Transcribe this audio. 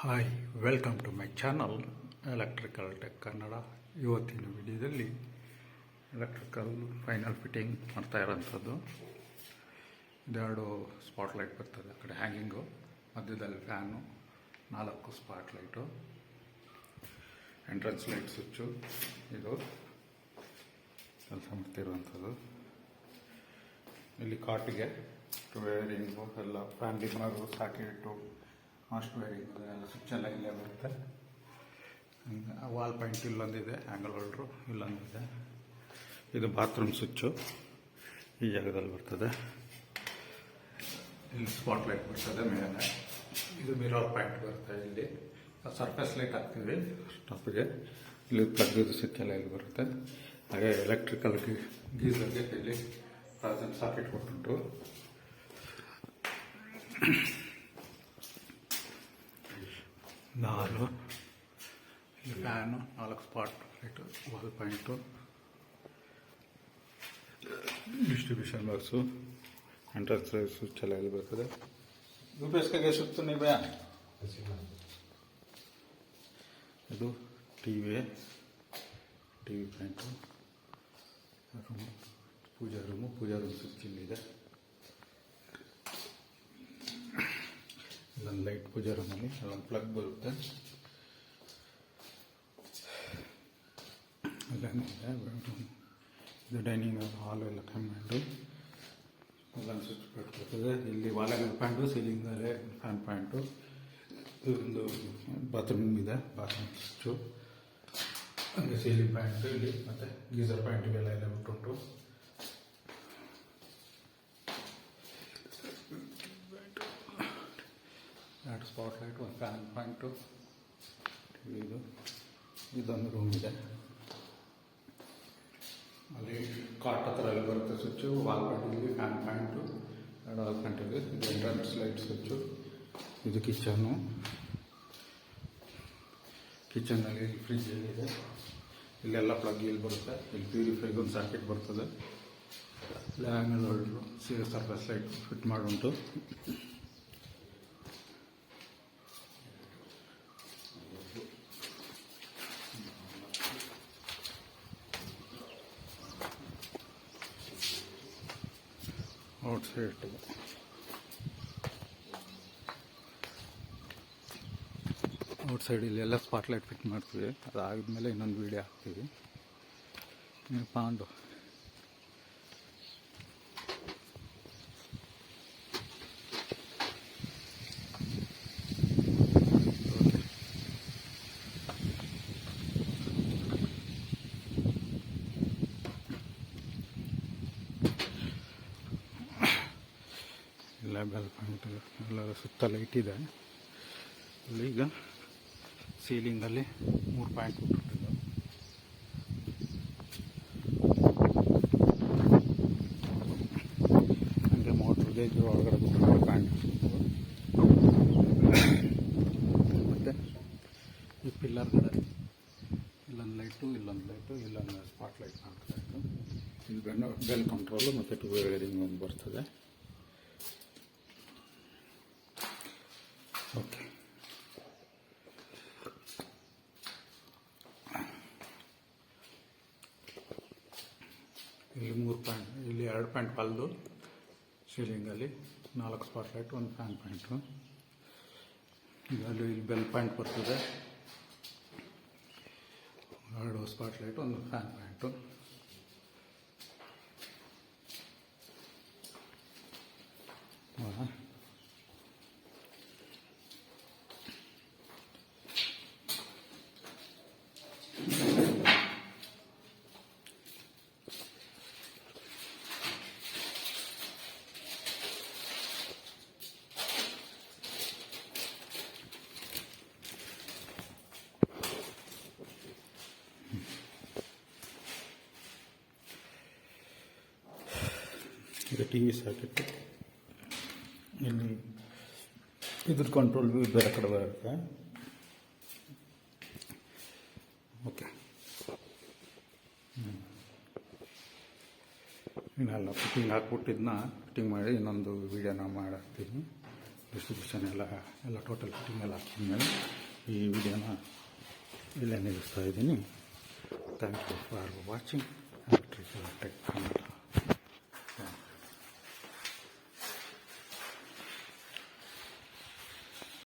Hi welcome to my channel electrical tech Kannada ಇವತ್ತಿನ ವಿಡಿಯೋದಲ್ಲಿ electrical final fitting ಮಾಡ್ತಾ ಇರೋಂಥದ್ದು ಇದೆರಡು ಸ್ಪಾಟ್ ಲೈಟ್ ಬರ್ತದೆ, ಆ ಕಡೆ ಹ್ಯಾಂಗಿಂಗು ಮಧ್ಯದಲ್ಲಿ ಫ್ಯಾನು ನಾಲ್ಕು spot light entrance light switch ಇದು ಕೆಲಸ ಮಾಡ್ತಿರುವಂಥದ್ದು. ಇಲ್ಲಿ ಕಾಟಿಗೆ ವೇರಿಂಗು ಎಲ್ಲ ಫ್ಯಾನ್ ಮನರು ಸಾಕೆಟು ಮಾಸ್ಟ್ ವೇರಿಂಗ್ ಎಲ್ಲ ಸ್ವಿಚ್ ಎಲ್ಲ ಇಲ್ಲೇ ಬರುತ್ತೆ. ವಾಲ್ ಪಾಯಿಂಟ್ ಇಲ್ಲೊಂದಿದೆ ಆ್ಯಂಗಲ್ ಹೋಲ್ಡ್ರು ಇಲ್ಲೊಂದಿದೆ. ಇದು ಬಾತ್ರೂಮ್ ಸ್ವಿಚ್ಚು ಈ ಜಾಗದಲ್ಲಿ ಬರ್ತದೆ. ಇಲ್ಲಿ ಸ್ಪಾಟ್ ಲೈಟ್ ಬರ್ತದೆ ಮೇಲೆ. ಇದು ಮಿರರ್ ಪಾಯಿಂಟ್ ಬರುತ್ತೆ ಇಲ್ಲಿ. ಸರ್ಫೇಸ್ ಲೈಟ್ ಹಾಕ್ತೀವಿ ಸ್ಟಾಪಿಗೆ ಇಲ್ಲಿ ಪ್ಲಗ್ ಸ್ವಿಚ್ ಎಲ್ಲ ಇಲ್ಲಿ ಬರುತ್ತೆ. ಹಾಗೆ ಎಲೆಕ್ಟ್ರಿಕಲ್ ಗೀಸರ್ಗೆ ಇಲ್ಲಿ ಸಾಕೆಟ್ ಕೊಟ್ಟುಂಟು ನಾಲು ಇಲ್ಲಿ ಫ್ಯಾನು ನಾಲ್ಕು spot light wall point distribution box entrance switch ಎಲ್ಲ ಎಲ್ಲಿ ಬರ್ತದೆ. ಯು ಪಿ ಎಸ್ ಕೆಗೆ ಸುತ್ತು ನೀವೇ? ಇದು T V T V point room puja room puja room switch ಇಲ್ಲಿದೆ ಇಲ್ಲೊಂದು ಲೈಟ್ ಪೂಜಾ ರೂಮಲ್ಲಿ ಅಲ್ಲೊಂದು ಪ್ಲಗ್ ಬರುತ್ತೆ ಇದು ಡೈನಿಂಗ್ ಹಾಲ್ ಎಲ್ಲ ಕಮ್ಮಿ ಎಲ್ಲ ಸ್ವಿಚ್ ಪಾಯಿಂಟ್ ಬರ್ತದೆ ಇಲ್ಲಿ ವಾಲೆಗಳ ಪ್ಯಾಂಟು ಸೀಲಿಂಗಲ್ಲೇ ಫ್ಯಾನ್ ಪ್ಯಾಂಟು ಇದೊಂದು ಬಾತ್ರೂಮ್ ಇದೆ ಬಾತ್ರೂಮ್ ಸ್ವಿಚ್ಚು ಹಾಗೆ ಸೀಲಿಂಗ್ ಪ್ಯಾಂಟು ಇಲ್ಲಿ ಮತ್ತು ಗೀಸರ್ ಪ್ಯಾಂಟಿಗೆಲ್ಲ ಎಲ್ಲ ಬಿಟ್ಟುಂಟು ಎರಡು ಸ್ಪಾಟ್ ಲೈಟ್ ಒಂದು ಫ್ಯಾನ್ ಪಾಯಿಂಟು ಇದು, ಇದೊಂದು ರೂಮ್ ಇದೆ. ಅಲ್ಲಿ ಕಾಟ್ ಹತ್ರ ಅಲ್ಲಿ ಬರುತ್ತೆ ಸ್ವಿಚ್ಚು ವಾಲ್ ಪಾಯಿಂಟಿಗೆ ಫ್ಯಾನ್ ಪಾಯಿಂಟು ಎರಡು ವಾಲ್ ಪಾಯಿಂಟಿಗೆ ಇದು. ಎಂಟ್ರೆನ್ಸ್ ಲೈಟ್ ಸ್ವಿಚ್ಚು ಇದು ಕಿಚನ್ನು ಕಿಚನಲ್ಲಿ ಫ್ರಿಜ್ ಇದೆ. ಇಲ್ಲೆಲ್ಲ ಪ್ಲಗ್ ಇಲ್ಲಿ ಬರುತ್ತೆ. ಇಲ್ಲಿ ಪ್ಯೂರಿಫೈಗೆ ಒಂದು ಸಾಕೆಟ್ ಬರ್ತದೆ. ಇಲ್ಲಿ ಆಮೇಲೆ ಸಿ ಸರ್ಫೇಸ್ ಲೈಟ್ ಫಿಟ್ ಮಾಡುಂಟು ಔಟ್ ಸೈಡ್ ಔಟ್ ಸೈಡ್ ಇಲ್ಲೆಲ್ಲ ಸ್ಪಾಟ್ ಲೈಟ್ ಫಿಟ್ ಮಾಡ್ತೀವಿ. ಅದಾದ್ಮೇಲೆ ಇನ್ನೊಂದು ವೀಡಿಯೋ ಹಾಕ್ತೀವಿ. ಪಾಂಡು. ಬೆಲ್ ಪಾಯಿಂಟ್ ಎಲ್ಲ ಸುತ್ತ ಲೈಟ್ ಇದೆ. ಅಲ್ಲಿ ಈಗ ಸೀಲಿಂಗಲ್ಲಿ ಮೂರು ಪಾಯಿಂಟ್ ಕೊಟ್ಟಿದ್ದು ಅಂದರೆ ಮೋಟ್ರ್ ಗೇಜ್ ಒಳಗಡೆ ಮೂರು ಪಾಯಿಂಟ್ ಮತ್ತು ಈ ಪಿಲ್ಲರ್ ಕಡೆ ಇಲ್ಲೊಂದು ಲೈಟು ಇಲ್ಲೊಂದು ಲೈಟು ಇಲ್ಲೊಂದು ಸ್ಪಾಟ್ ಲೈಟ್ ಕಾಣ್ತಾ ಇತ್ತು. ಬೆನ್ನ ಬೆಲ್ ಕಂಟ್ರೋಲು ಮತ್ತು ಟೂ ವೇರಿಂಗ್ ಒಂದು ಬರ್ತದೆ. ಇಲ್ಲಿ ಮೂರು ಪ್ಯಾಂಟ್ ಇಲ್ಲಿ ಎರಡು ಪ್ಯಾಂಟ್ ಕಲ್ದು ಸೀಲಿಂಗಲ್ಲಿ ನಾಲ್ಕು ಸ್ಪಾಟ್ ಲೈಟ್ ಒಂದು ಫ್ಯಾನ್ ಪ್ಯಾಂಟು ಅಲ್ಲಿ ಇಲ್ಲಿ ಬೆಲ್ ಪ್ಯಾಂಟ್ ಬರ್ತದೆ. ಎರಡು ಸ್ಪಾಟ್ ಲೈಟ್ ಒಂದು ಫ್ಯಾನ್ ಪ್ಯಾಂಟು ಈಗ ಟಿ ವಿ ಸಾಕಿತ್ತು ಇಲ್ಲಿ ಇದ್ರ ಕಂಟ್ರೋಲ್ ಬೇರೆ ಕಡೆ ಬರುತ್ತೆ. ಓಕೆ ಇನ್ನೆಲ್ಲ ಫಿಟ್ಟಿಂಗ್ ಹಾಕ್ಬಿಟ್ಟಿದ್ನ ಫಿಟ್ಟಿಂಗ್ ಮಾಡಿ ಇನ್ನೊಂದು ವೀಡಿಯೋನ ಮಾಡಾಕ್ತೀನಿ ಡಿಸ್ಟ್ರಿಬ್ಯೂಷನ್ ಎಲ್ಲ ಎಲ್ಲ ಟೋಟಲ್ ಫಿಟ್ಟಿಂಗ್ ಎಲ್ಲ ಹಾಕಿದ್ಮೇಲೆ ಈ ವಿಡಿಯೋನ ಇಲ್ಲೇ ನಿಲ್ಲಿಸ್ತಾ ಇದ್ದೀನಿ. Thank you for watching